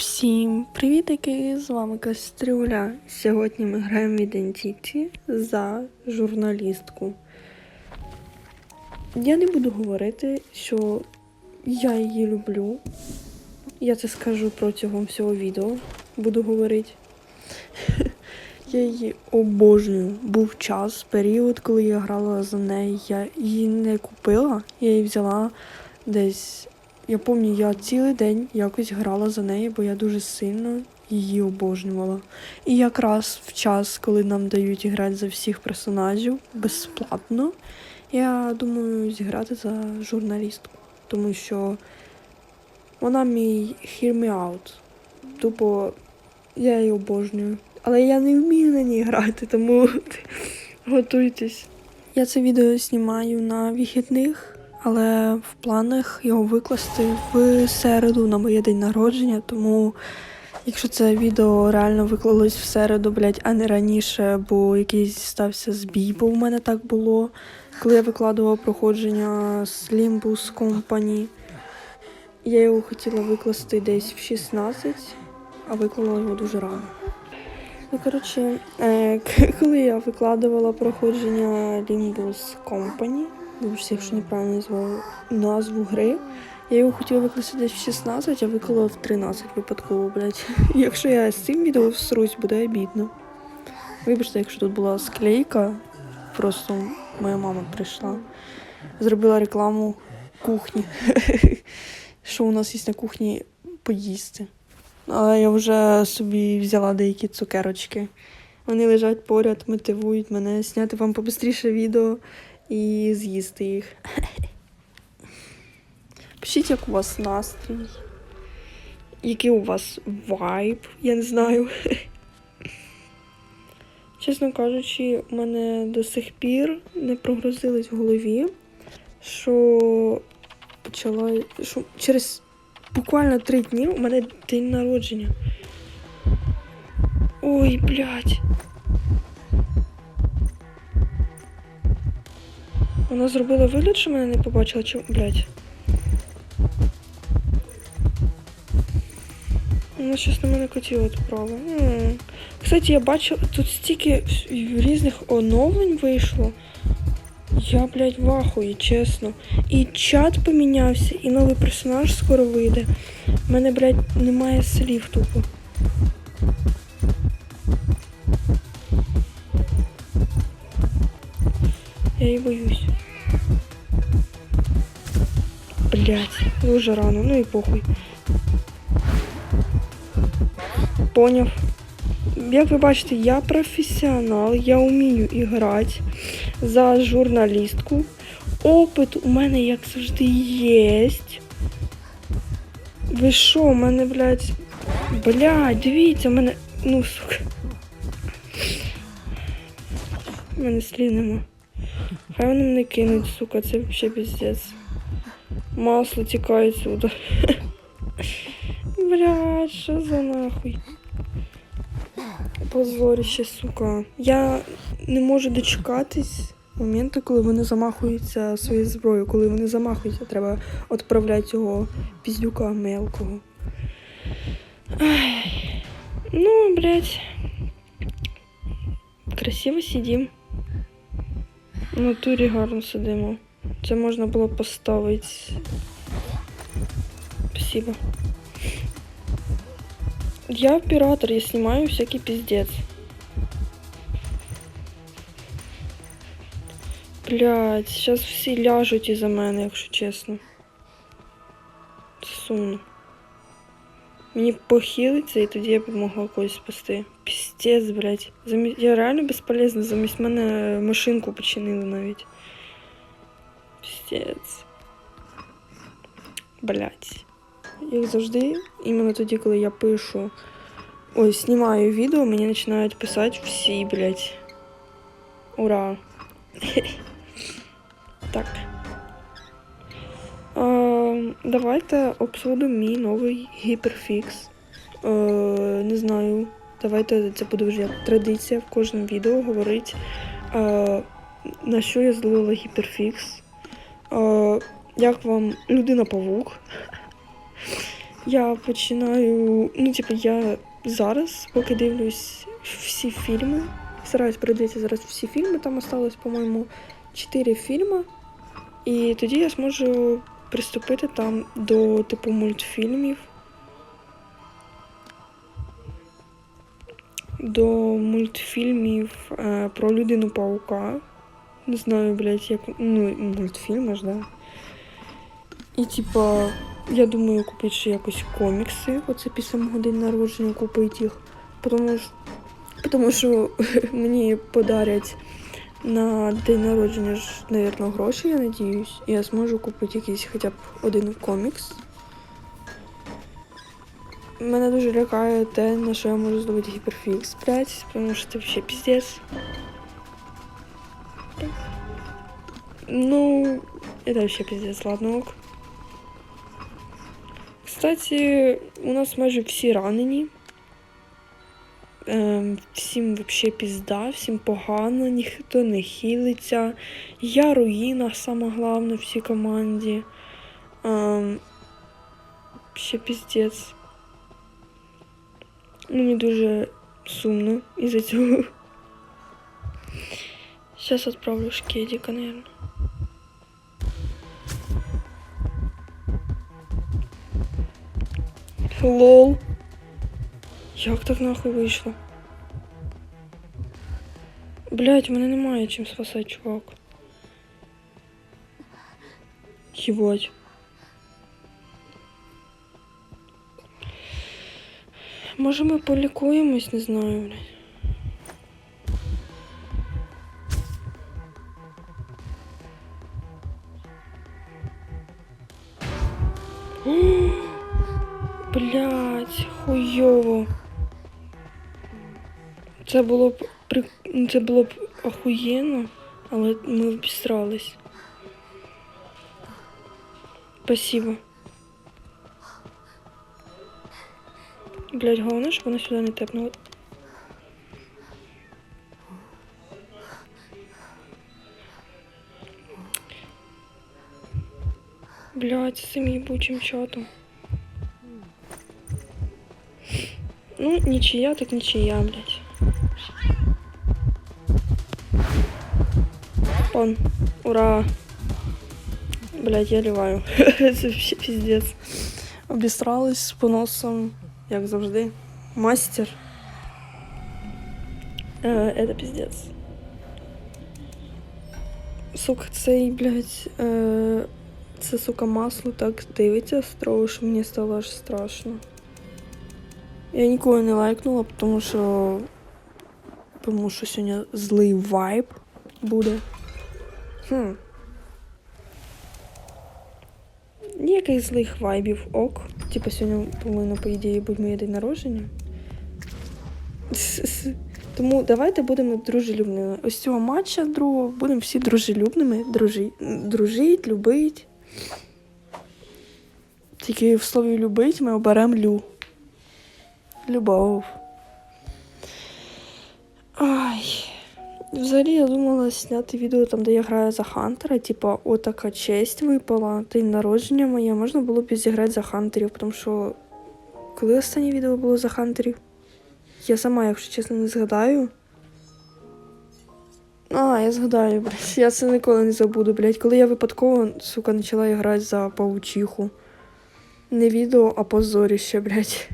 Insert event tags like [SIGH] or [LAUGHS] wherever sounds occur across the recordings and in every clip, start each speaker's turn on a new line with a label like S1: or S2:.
S1: Всім привітики! З вами Кастрюля. Сьогодні ми граємо в Identity за журналістку. Я не буду говорити, що я її люблю. Я це скажу протягом всього відео. Буду говорити. [LAUGHS] Я її обожнюю. Був час, період, коли я грала за неї. Я її не купила, я її взяла десь. Я пам'ятаю, я цілий день якось грала за нею, бо я дуже сильно її обожнювала. І якраз в час, коли нам дають грати за всіх персонажів безплатно, я думаю зіграти за журналістку, тому що вона мій hear me out. Тупо я її обожнюю. Але я не вмію на ній грати, тому [LAUGHS] готуйтесь. Я це відео знімаю на вихідних, але в планах його викласти в середу на моє день народження, тому якщо це відео реально виклалось в середу, блядь, а не раніше, бо якийсь стався збій, бо в мене так було, коли я викладувала проходження з Limbus Company. Я його хотіла викласти десь в 16, а виклала його дуже рано. Ну, коротше, е, [LAUGHS] коли я викладувала проходження Limbus Company, вибачте, якщо неправильно назвала назву гри, я його хотіла викласти десь в 16, а виклала в 13 випадково, блядь. [LAUGHS] Якщо я з цим відео всрусь, буде обідно. Вибачте, якщо тут була склейка, просто моя мама прийшла, зробила рекламу кухні. [LAUGHS] Що у нас є на кухні поїсти. Але я вже собі взяла деякі цукерочки. Вони лежать поряд, мотивують мене зняти вам побистріше відео і з'їсти їх. Пишіть, як у вас настрій. Який у вас вайб, я не знаю. Чесно кажучи, у мене до сих пір не прогрузилось в голові, що почала. що через буквально три дні у мене день народження. Ой, блядь. Вона зробила вигляд, що мене не побачила, чи, блядь. Вона щось на мене котіла відправила. Кстати, я бачила, тут стільки різних оновлень вийшло. Я, блядь, в ахуї, чесно. І чат помінявся, і новий персонаж скоро вийде. У мене, блядь, немає слів тупо. Я її боюсь. Блядь, дуже рано, ну і похуй. Поняв. Як ви бачите, я професіонал, я вмію іграти за журналістку. Опит у мене, як завжди, є. Ви що, у мене, блядь. Блядь, дивіться, у мене. Ну, сука. У мене слів нема. Хай вони мене кинуть, сука, це взагалі піздець. Масло тікає сюди. Блядь, що за нахуй? Позорище, сука. Я не можу дочекатись моменту, коли вони замахуються своєю зброєю. Коли вони замахуються, треба відправляти цього піздюка мелкого. Ай. Ну, блядь. Красиво сидім. В натурі гарно сидимо. Це можна було поставити. Спасибо. Я оператор, я снимаю всякий пиздец. Блять, сейчас всі ляжуть із-за мене, якщо чесно. Сумно. Мені похилиться і тоді я б могла когось спасти. Піздець. Замі... Я реально безполезна, замість мене машинку починили навіть. Піздець. Блять. Як завжди, іменно тоді, коли я пишу. Ой, знімаю відео, мені починають писати всі, блять. Ура! [LAUGHS] Так. Давайте обсудимо мій новий гіперфікс. Е, не знаю. Давайте це буде вже традиція в кожному відео говорити, е, на що я зловила гіперфікс. Е, як вам людина-павук? я починаю. Ну, типу, я зараз, поки дивлюсь всі фільми, стараюсь передивитися зараз всі фільми, там осталось, по-моєму, 4 фільми. І тоді я зможу приступити там до типу мультфільмів. До мультфільмів е, про людину паука. Не знаю, блядь, як. Ну, мультфільми ж, да. І типа, я думаю, купити ще якось комікси. Оце після мого день народження купити їх. Тому що, тому що [LAUGHS] мені подарять на день народження ж, навірно, гроші, я надіюсь. І я зможу купити якийсь хоча б один комікс. Мене дуже лякає те, на що я можу зробити гіперфікс, блядь, тому що це взагалі піздець. Ну, это вообще пиздец, ладно ок. Кстати, у нас майже всі ранені. Ем, всім вообще пізда, всім погано, ніхто не хилиться. Я руїна, сама головна в всій команді. Ем, ще піздець. Мені дуже сумно із-за цього. Сейчас отправлю шкедика, наверное. Лол. Як так нахуй вийшло? Блять, мене немає чим спасати, чувак. Єбать. Може ми полікуємось, не знаю, блядь. Це було б при... це було б охуєнно, але ми обісрались. Спасибо. Блять, головне, щоб вона сюди не тепнула. Блять, з цим їбучим чатом. Ну, ничья, так ничья, блядь. Он. Ура. Блядь, я ливаю. [LAUGHS] Це вообще пиздец. Обістралась з поносом, як завжди. Мастер. Е, это пиздец. Сука, цей, блядь, е, це, сука, масло так дивиться строго, що мені стало аж страшно. Я нікого не лайкнула, тому що. Тому що сьогодні злий вайб буде. Хм. Ніяких злих вайбів ок. Типа сьогодні повинно, по ідеї, бути моє день народження. [LAUGHS] Тому давайте будемо дружелюбними. Ось цього матча другого будемо всі дружелюбними. Дружи... Дружить, любить. Тільки в слові любить ми оберемо лю. Любов. Ай. Взагалі я думала зняти відео там, де я граю за Хантера. Типа, отака честь випала. День народження моє. Можна було б зіграти за Хантерів, тому що. Коли останнє відео було за Хантерів? Я сама, якщо чесно, не згадаю. А, я згадаю, блядь. Я це ніколи не забуду, блядь. Коли я випадково, сука, почала грати за паучиху. Не відео, а позоріще, блядь.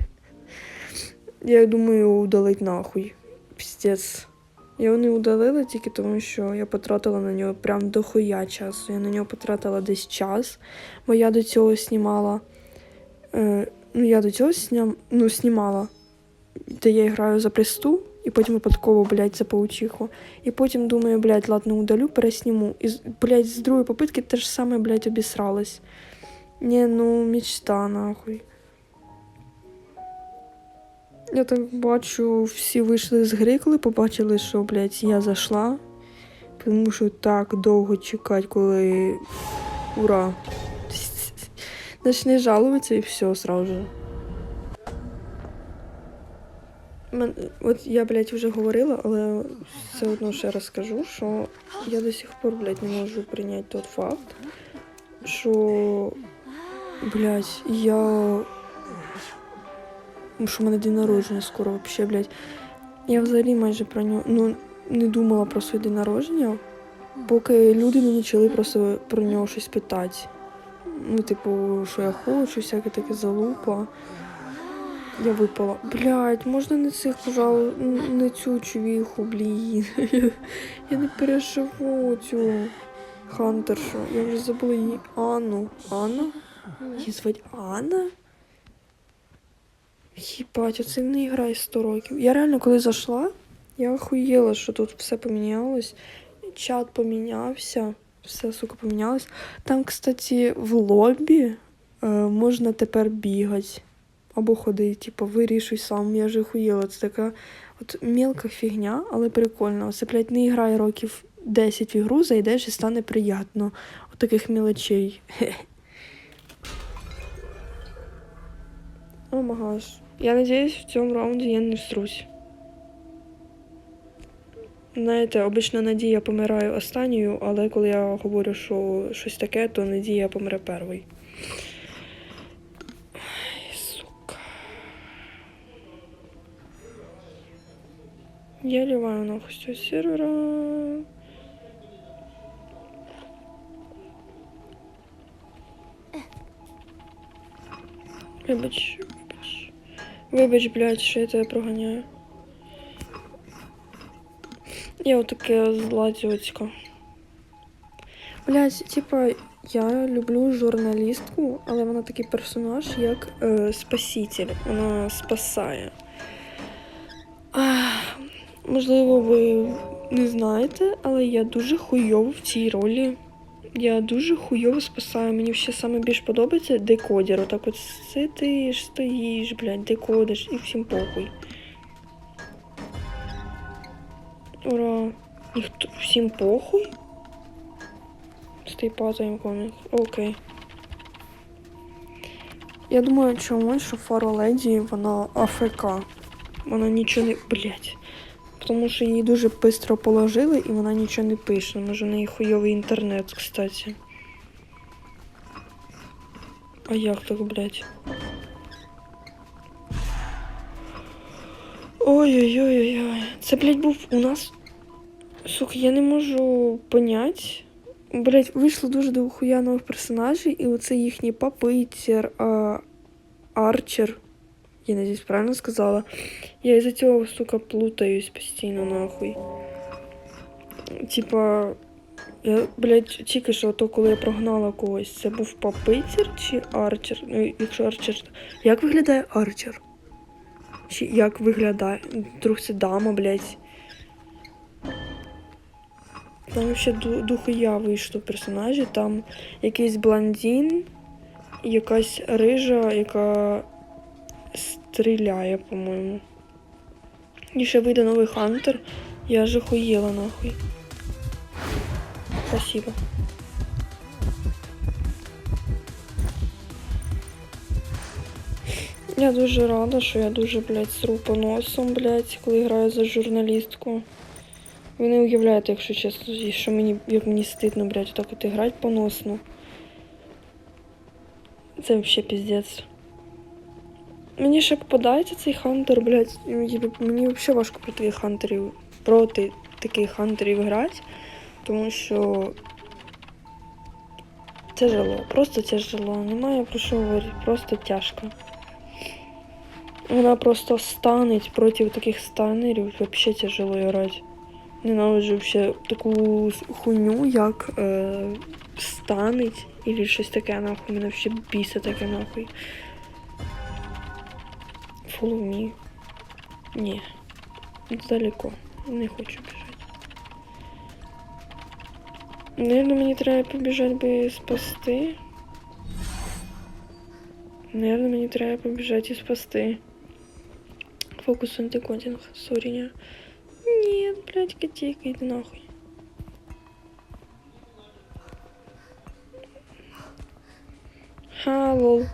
S1: Я думаю, удалить нахуй. Піздець. Його не удалили тільки тому, що я потратила на нього прям дохуя часу. Я на нього потратила десь час, бо я до цього знімала. Е, ну, я до цього сням, ну, знімала, де я граю за престу, і потім випадково, блядь, за паучиху. І потім думаю, блядь, ладно, удалю, пересніму. І, блядь, з другої попитки те ж саме, блядь, обісралась. Не, ну, мечта, нахуй. Я так бачу, всі вийшли з гри, коли побачили, що, блядь, я зайшла. Тому що так довго чекати, коли. Ура! Начни жалуватися і все сразу же. Мен... От я, блядь, вже говорила, але все одно ще раз скажу, що я до сих пор, блядь, не можу прийняти тот факт, що, блядь, я Тому що в мене день народження скоро вообще, блядь. Я взагалі майже про нього ну, не думала про свій день народження, поки люди не почали просто про нього щось питати. Ну, типу, що я хочу, всяке таке залупа. Я випала. Блядь, можна не цих, пожалуй, не цю чувіху, блін. [LAUGHS] Я не переживу цю хантершу. Я вже забула її Анну. Анна? Її звати Анна? Їбать, оце не грає 100 років. Я реально, коли зайшла, я охуєла, що тут все помінялось. Чат помінявся, все, сука, помінялось. Там, кстати, в лобі е, можна тепер бігати. Або ходити, типу, вирішуй сам, я вже охуєла. Це така от мелка фігня, але прикольно. Це, блядь, не грає років 10 в ігру, зайдеш і стане приємно. От таких мелочей. [LAUGHS] О, магаш. Я надіюсь, в цьому раунді я не всрусь. Знаєте, обично Надія помирає останньою, але коли я говорю, що щось таке, то Надія помре перший. Ай, сука. Я ліваю нахуй з цього сервера. Вибач. Вибач, блядь, що я тебе проганяю. Я отаке зладзюцька. Блядь, типа, я люблю журналістку, але вона такий персонаж, як е, спаситель. Вона спасає. Ах, можливо, ви не знаєте, але я дуже хуйово в цій ролі. Я дуже хуйово спасаю. Мені ще саме подобається декодер. Отак от сидиш, стоїш, блядь, декодиш і всім похуй. Ура! Ніхто всім похуй? Стей пазаємо комік. Окей. Я думаю, чому, що Фаро Леді, вона АФК. Вона нічого не. Блять. Тому що її дуже швидко положили і вона нічого не пише. Може, в неї хуйовий інтернет, кстати. А як так, блять? Ой-ой-ой-ой-ой. Це, блядь, був у нас. Сука, я не можу понять. Блять, вийшло дуже до нових персонажів, і оце їхній папицер, а... Арчер. Я надіюсь, правильно сказала. Я із-за цього, сука, плутаюсь постійно нахуй. Типа, я, блядь, тільки що то, коли я прогнала когось, це був папицер чи арчер? Ну, якщо арчер. Як виглядає арчер? Чи як виглядає? Друг це дама, блядь. Там ще ду- дохуя вийшло персонажі. Там якийсь блондин, якась рижа, яка стріляє, по-моєму. І ще вийде новий хантер. Я же хуєла нахуй. Спасибо. Я дуже рада, що я дуже, блядь, сру по носом, блядь, коли граю за журналістку. Ви не уявляєте, якщо чесно, що мені, як мені стидно, блядь, так от грати поносно. Це взагалі піздець. Мені ще попадається цей хантер, блядь. Мені взагалі важко проти хантерів, проти таких хантерів грати, тому що тяжело, просто тяжело. Немає про що говорити, просто тяжко. Вона просто станеть проти таких станерів, взагалі тяжело грати. Ненавиджу ще таку хуйню, як е, станеть, і щось таке нахуй. Мене взагалі бісить таке нахуй. Follow me. Ні. Далеко. Не хочу біжати. Наверно, мені треба побіжати би спасти. Наверно, мені треба побіжати і спасти. Фокус антикодинг. Сорі, ні. Нет, блядь, котейка, иди нахуй. Ха, лол.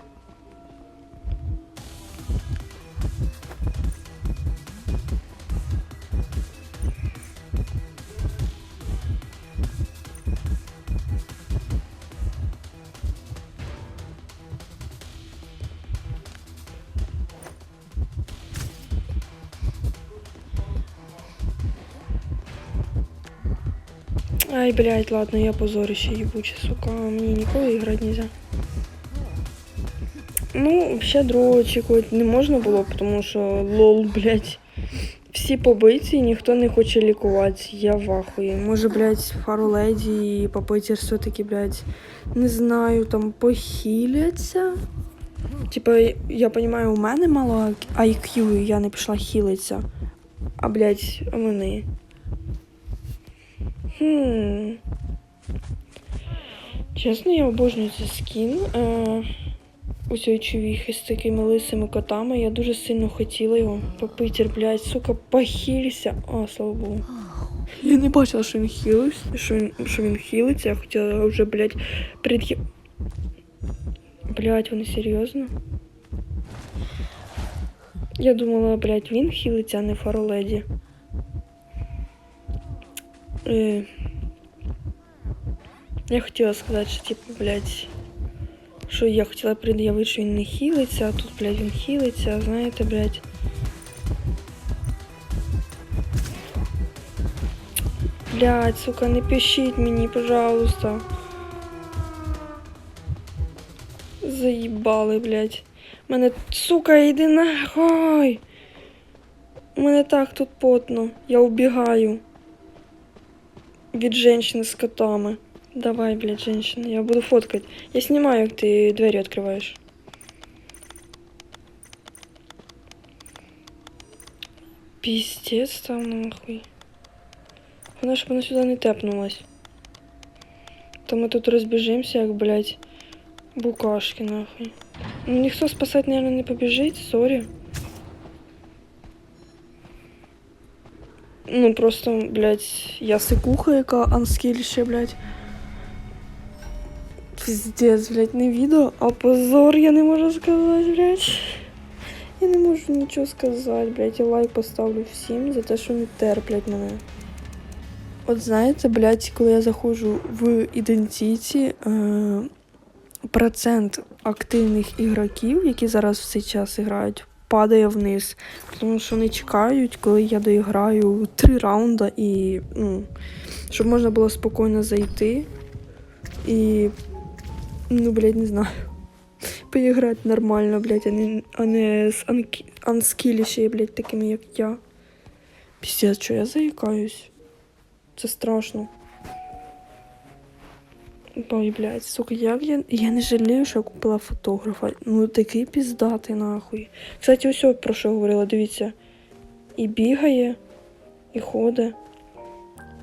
S1: Ай, блядь, ладно, я позорище ебуче, сука. Мені ніколи грати нельзя. Ну, взагалі другого очікувати не можна було, тому що лол, блядь, всі побиті, ніхто не хоче лікуватися. Я в ахуї. Може, блядь, пару леді і попитер все-таки, блядь, не знаю, там похиляться. Типа, я розумію, у мене мало IQ, і я не пішла хілитися. А, блядь, вони. Хм. Чесно, я обожнюю цей скін. Е, у цієї човіхи з такими лисими котами. Я дуже сильно хотіла його. Попитер, блядь, сука, похилься. О, слава Богу. Я не бачила, що він хилився, що він, що він хилиться. Я хотіла вже, блядь, пред... Блядь, вони серйозно? Я думала, блядь, він хилиться, а не фароледі. Е, Я хотіла сказати, що типу, блядь, що я хотіла пред'явити, що він не хилиться, а тут, блядь, він хилиться, знаєте, блядь. Блядь, сука, не пишіть мені, пожалуйста. Заїбали, блядь. Мене, сука, йди нахуй. У мене так тут потно. Я убігаю. Від женщини з котами. Давай, блядь, женщина, я буду фоткать. Я снимаю, як ти двері відкриваєш. Піздець там нахуй. Вона ж вона сюди не тепнулась. То ми тут розбіжимося, як, блядь, букашки нахуй. Ну ніхто спасати, наверное, не побіжить, сорі. Ну просто, блядь, я сикуха, яка анскільше, блядь. Пиздец, блядь, не відео, а позор, я не можу сказати, блядь. Я не можу нічого сказати, блядь. Я лайк поставлю всім за те, що не терплять мене. От знаєте, блядь, коли я заходжу в ідентіті, е, процент активних ігроків, які зараз в цей час грають, падає вниз. Тому що вони чекають, коли я доіграю три раунди і, ну, щоб можна було спокійно зайти. І, ну, блядь, не знаю. Поіграти нормально, блядь, а не, а не з анскіліше, блядь, такими, як я. Піздець, що я заїкаюсь. Це страшно. Ой, блядь, сука, як я. Я не жалію, що я купила фотографа. Ну такий піздатий нахуй. Кстати, ось про що говорила, дивіться. І бігає, і ходить.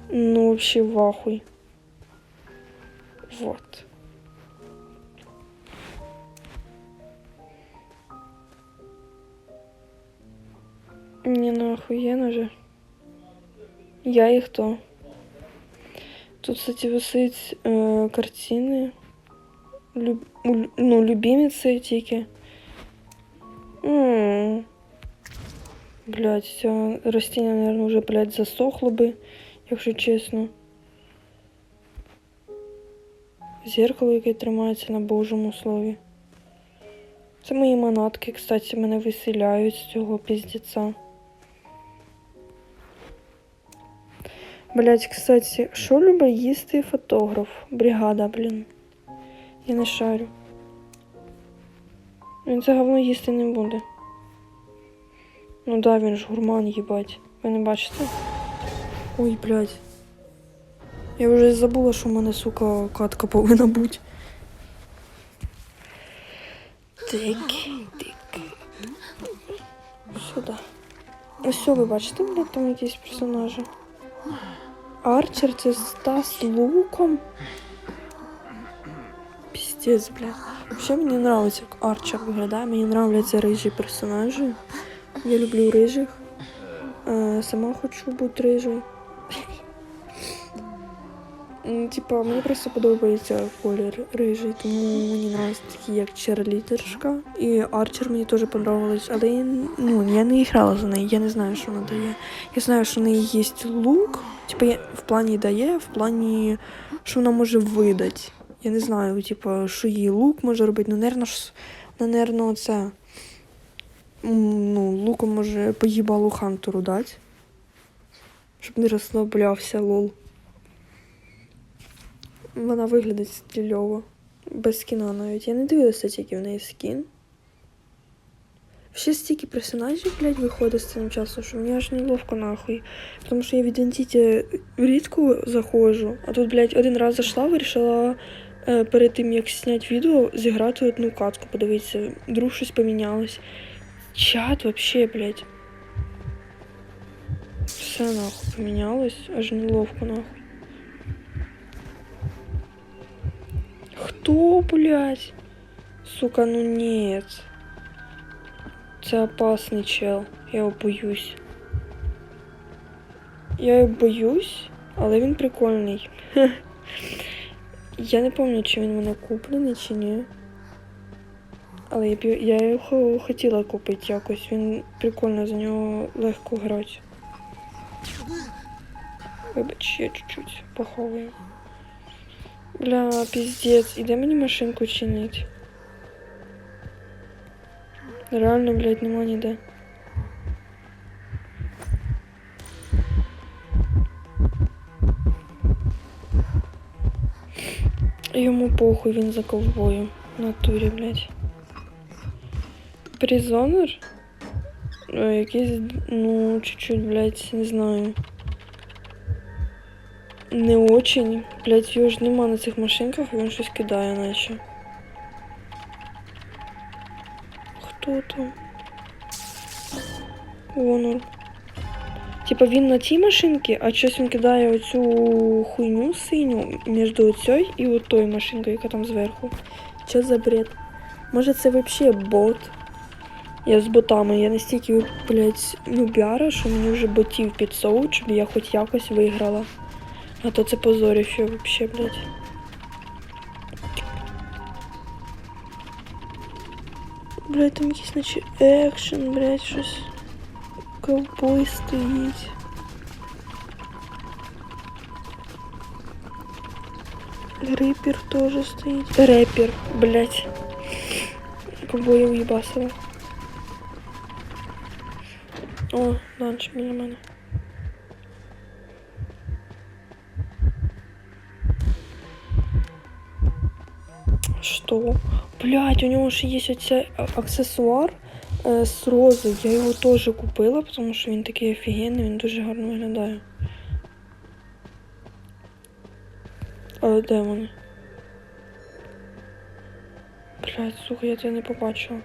S1: Ну, вообще в ахуй. Вот. Не ну охуєнно же. Я і хто? Тут, кстати, висить е, картини. Люб... Ну, любимиці тільки. М. Блядь, це наверное, вже, блядь, засохло би, якщо чесно. Зеркало, яке тримається на Божому слові. Це мої манатки, кстати, мене виселяють з цього піздеця. Блять, кстати, що любить їсти фотограф? Бригада, блін. Я не шарю. Він це говно їсти не буде. Ну да, він ж гурман, їбать. Ви не бачите? Ой, блядь. Я вже забула, що в мене, сука, катка повинна бути. Тик, тик. Сюди. Ось ви бачите, блядь, там якісь персонажі. Арчер це Стас луком. Піздець, бля. Вообще мені подобається, як Арчер виглядає. Мені подобаються рижі персонажі. Я люблю рижих. Е, сама хочу бути рижою. Типа, мені просто подобається колір рижий, тому мені нравиться такі, як черлідершка. І Арчер мені теж подобалась, але я, ну, я не грала за неї, я не знаю, що вона дає. Я знаю, що в неї є лук. Типа, в плані дає, в плані, що вона може видати. Я не знаю, типа, що їй лук може робити. Ну, ж, ну, це. Ну, луком може поїбалу хантеру дати. Щоб не розслаблявся лол. Вона виглядить стильово. Без скіна навіть. Я не дивилася, який в неї скін. Ще стільки персонажів, блядь, виходить з цим часом, що мені аж неловко нахуй. Тому що я в ідентіті рідко заходжу, а тут, блядь, один раз зайшла, вирішила е, перед тим, як зняти відео, зіграти одну катку, подивитися, вдруг щось помінялось. Чат вообще, блядь. Все нахуй помінялось, аж неловко нахуй. Хто, блядь? Сука, ну нет. Це опасний чел. Я його боюсь. Я його боюсь, але він прикольний. [LAUGHS] Я не пам'ятаю, чи він в мене куплений, чи ні. Але я, я його хотіла купити якось. Він прикольно, за нього легко грати. Вибач, я чуть-чуть поховую. Бля, пиздец, іде мені машинку чинить. Реально, блядь, нема ніде. Йому похуй, він за ковбою. В натурі, блядь. Призонер? Е, Якийсь, ну, чуть-чуть, блядь, не знаю. Не очень. Блядь, його ж нема на цих машинках, він щось кидає наче. Хто там? Вонор. Типа він на тій машинці, а щось він кидає оцю хуйню синю між оцею і отою машинкою, яка там зверху. Що за бред? Може це вообще бот? Я з ботами, я настільки, блядь, нубяра, що мені вже ботів підсовують, щоб я хоч якось виграла. А то це позоріще вообще, блядь. Блядь, там якийсь наче екшен, блядь, щось. Ковбой стоїть. Рипер тоже стоїть. Репер, блядь. Ковбоя уїбасила. О, данч біля Что? Блять, у него же есть оця аксесуар е, з рози. Я його теж купила, тому що він такий офігенний, він дуже гарно виглядає. Але де вони? Блять, сука, я це не побачила.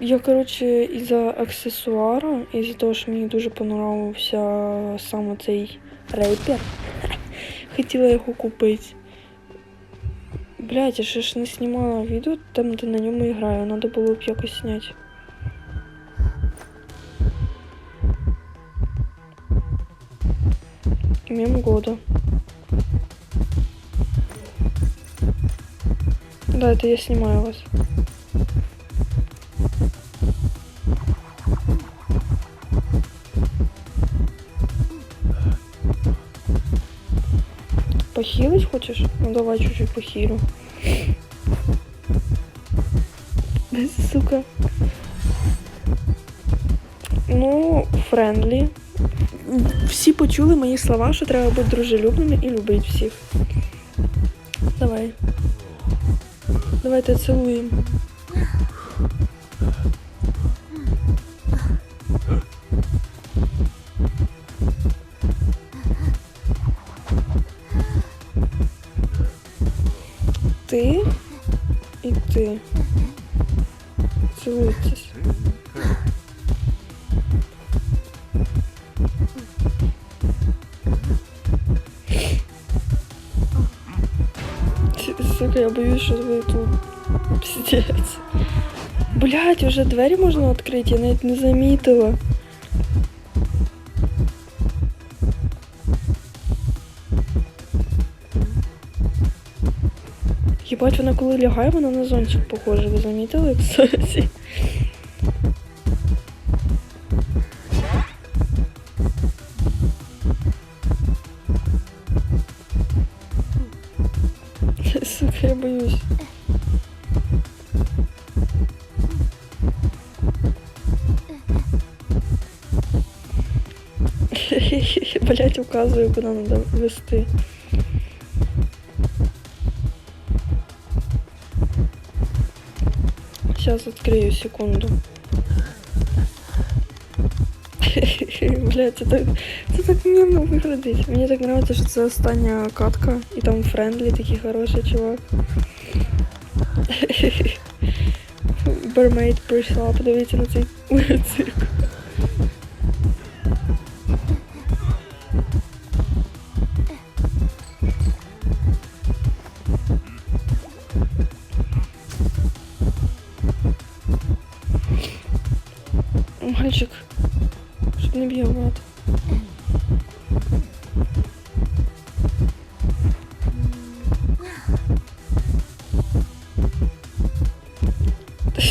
S1: Я, коротше, із-за аксесуара, із-за того, що мені дуже понравився саме цей рейпер, [LAUGHS] хотіла його купити. Блять, я ще ж не знімала відео там, де на ньому граю. Надо було б якось зняти. Мем года. Да, это я снимаю вас. Похилить хочешь? Ну давай чуть-чуть похилю. Сука. Ну, френдлі. Всі почули мої слова, що треба бути дружелюбними і любити всіх. Давай. Давайте цілуємо. Блять, уже двері можна відкрити, я навіть не замітила. Єбать, вона коли лягає, вона на зонтик похожа. Ви замітили, [LAUGHS] кстати? [LAUGHS] Сука, я боюсь. указываю, куда надо вести. Сейчас открою секунду. [LAUGHS] Блять, это, это так мемно выглядит. Мне так нравится, что це остання катка. и там френдли такие хорошие чувак. [LAUGHS] Бармейд пришла подивіться на цей [LAUGHS] цирк. Мальчик, щоб не бігав багато.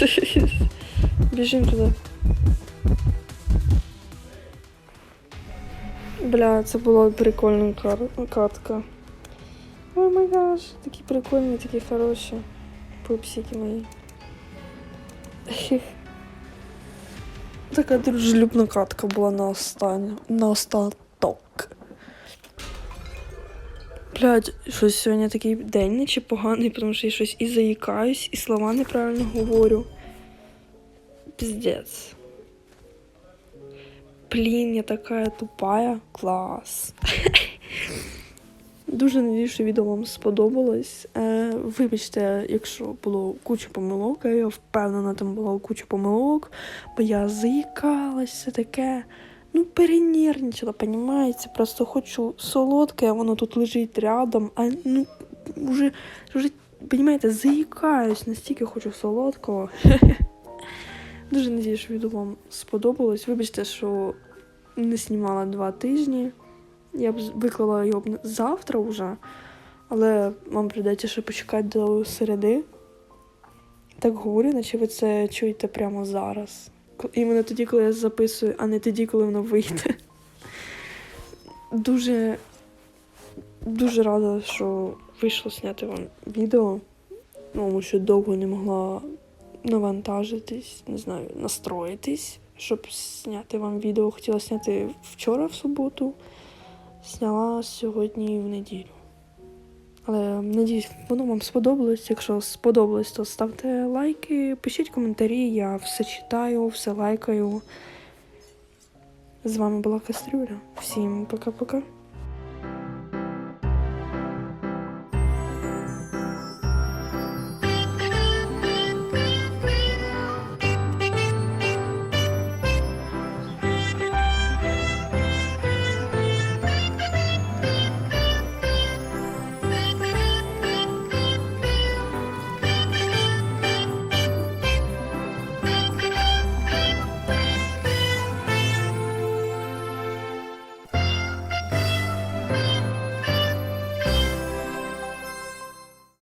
S1: [LAUGHS] Біжим туди. Бля, це була прикольна кар- катка. О май гаш, такі прикольні, такі хороші. Пупсики мої. [LAUGHS] Така дружелюбна катка була на останню. На остаток. Блядь, щось сьогодні такий день наче поганий, тому що я щось і заїкаюсь, і слова неправильно говорю. Пиздец. Блін, я така тупая. Клас. [LAUGHS] Дуже надіюсь, що відео вам сподобалось. Вибачте, якщо було куча помилок, я впевнена, там було куча помилок, бо я заїкалась, все таке. Ну, перенервничала, понімаєте? Просто хочу солодке, а воно тут лежить рядом, а ну вже, вже понімаєте, заїкаюсь, настільки хочу солодкого. [LAUGHS] Дуже надію, що відео вам сподобалось. Вибачте, що не знімала два тижні. Я б виклала його завтра вже, але вам прийдеться ще почекати до середи. Так говорю, наче ви це чуєте прямо зараз. Іменно тоді, коли я записую, а не тоді, коли воно вийде. Дуже, дуже рада, що вийшло зняти вам відео. Ну, Тому що довго не могла навантажитись, не знаю, настроїтись, щоб зняти вам відео. Хотіла зняти вчора в суботу, зняла сьогодні в неділю. Але надіюсь, воно вам сподобалось. Якщо сподобалось, то ставте лайки, пишіть коментарі, я все читаю, все лайкаю. З вами була Кастрюля. Всім пока-пока.